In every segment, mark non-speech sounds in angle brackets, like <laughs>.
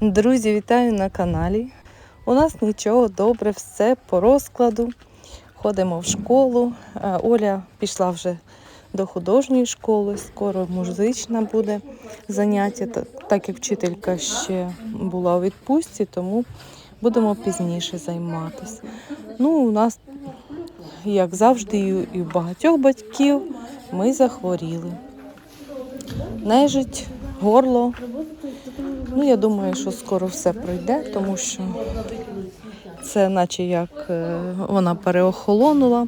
Друзі, вітаю на каналі. У нас нічого добре, все по розкладу. Ходимо в школу. Е, Оля пішла вже до художньої школи, скоро музична буде заняття, так як вчителька ще була у відпустці, тому будемо пізніше займатися. Ну, у нас, як завжди, і у багатьох батьків ми захворіли. Нежить, горло. Ну, я думаю, що скоро все пройде, тому що це наче як е, вона переохолонула.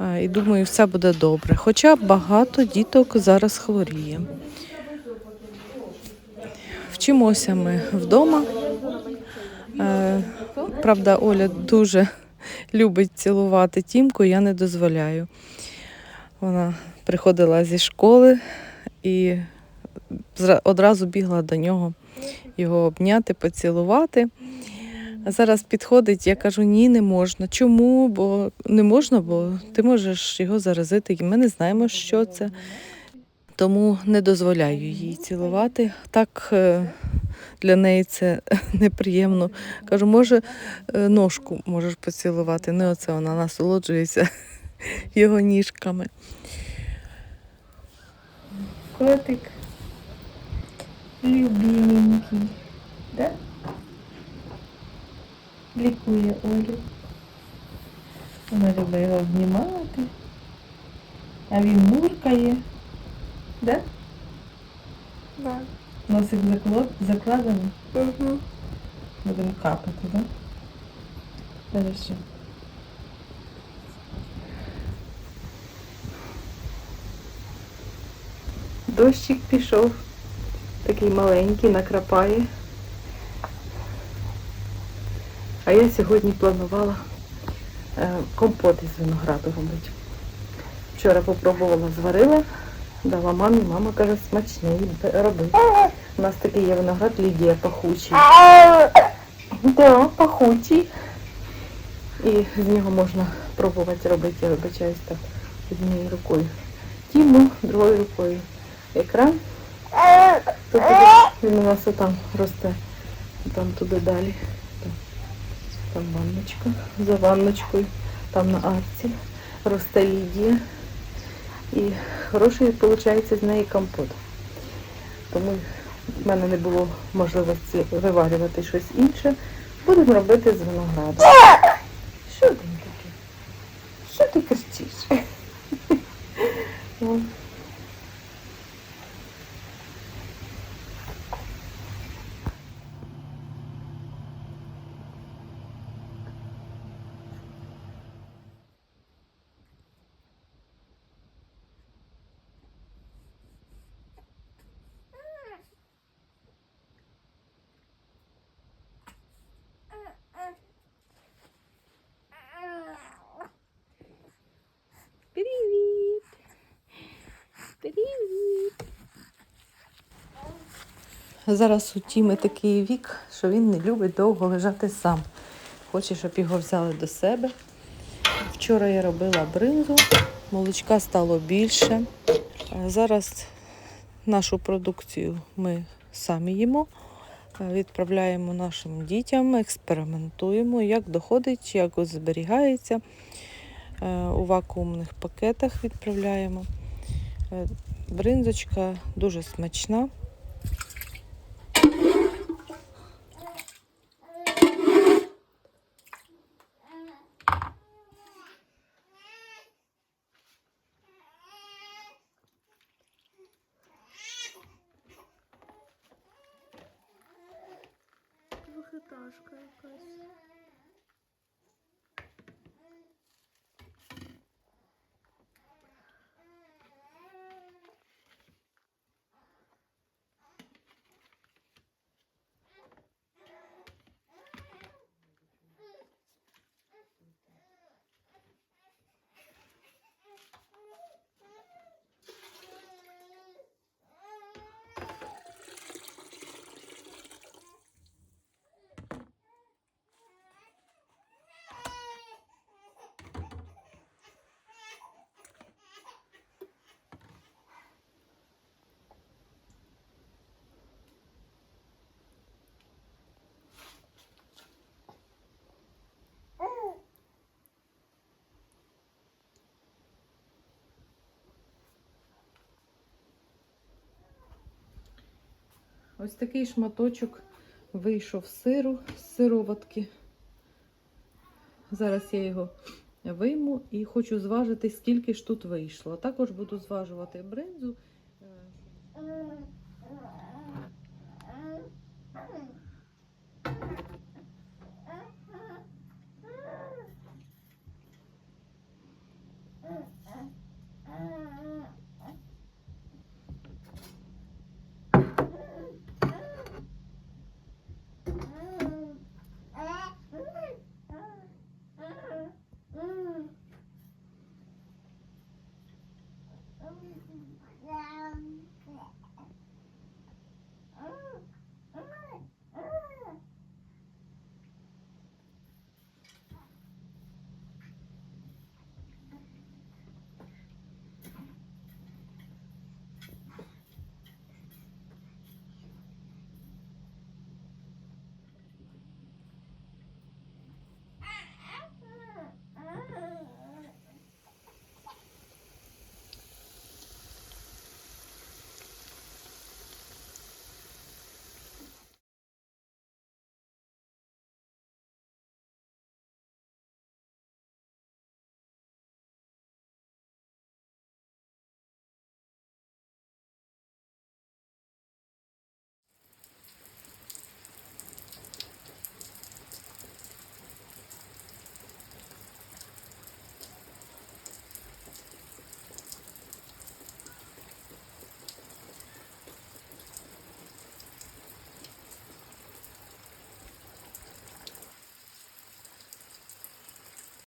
Е, І думаю, все буде добре. Хоча багато діток зараз хворіє. Вчимося ми вдома. Е, Правда, Оля дуже любить цілувати тімку, я не дозволяю. Вона приходила зі школи і одразу бігла до нього його обняти, поцілувати. Зараз підходить, я кажу, ні, не можна. Чому? Бо не можна, бо ти можеш його заразити, і ми не знаємо, що це. Тому не дозволяю їй цілувати. Так е, для неї це <laughs> неприємно. Кажу, може, е, ножку можеш поцілувати. Не оце вона насолоджується <laughs> його ніжками. Котик. Любименький. Да? Лікує Олю. Вона любить його обнімати. А він муркає. Да? Да. Носик заклад... закладений. Угу. Будемо капати, да? Хорошо. Дощик пішов. Такий маленький, накрапає. А я сьогодні планувала е, компот із винограду робити. Вчора попробувала, зварила, дала мамі, мама каже, смачний, роби. У нас такий є виноград Лідія пахучий. Да, пахучий. І з нього можна пробувати робити, я вибачаюсь так, однією рукою. Тіму, другою рукою. Екран. Тут він у нас отам росте. Там туди далі. Там, там ванночка. За ванночкою. Там на арці росте Лідія. І хороший виходить з неї компот. Тому в мене не було можливості виварювати щось інше. Будемо робити з винограду. Що там таке? Що ти кричиш? <laughs> Зараз у Тіми такий вік, що він не любить довго лежати сам. Хоче, щоб його взяли до себе. Вчора я робила бринзу, молочка стало більше. Зараз нашу продукцію ми самі їмо, е, відправляємо нашим дітям, експериментуємо, як доходить, як зберігається. Е, У вакуумних пакетах відправляємо. Е, Бринзочка дуже смачна. Двохетажка якась. Ось такий шматочок вийшов сиру з сироватки. Зараз я його вийму і хочу зважити, скільки ж тут вийшло. Також буду зважувати бринзу.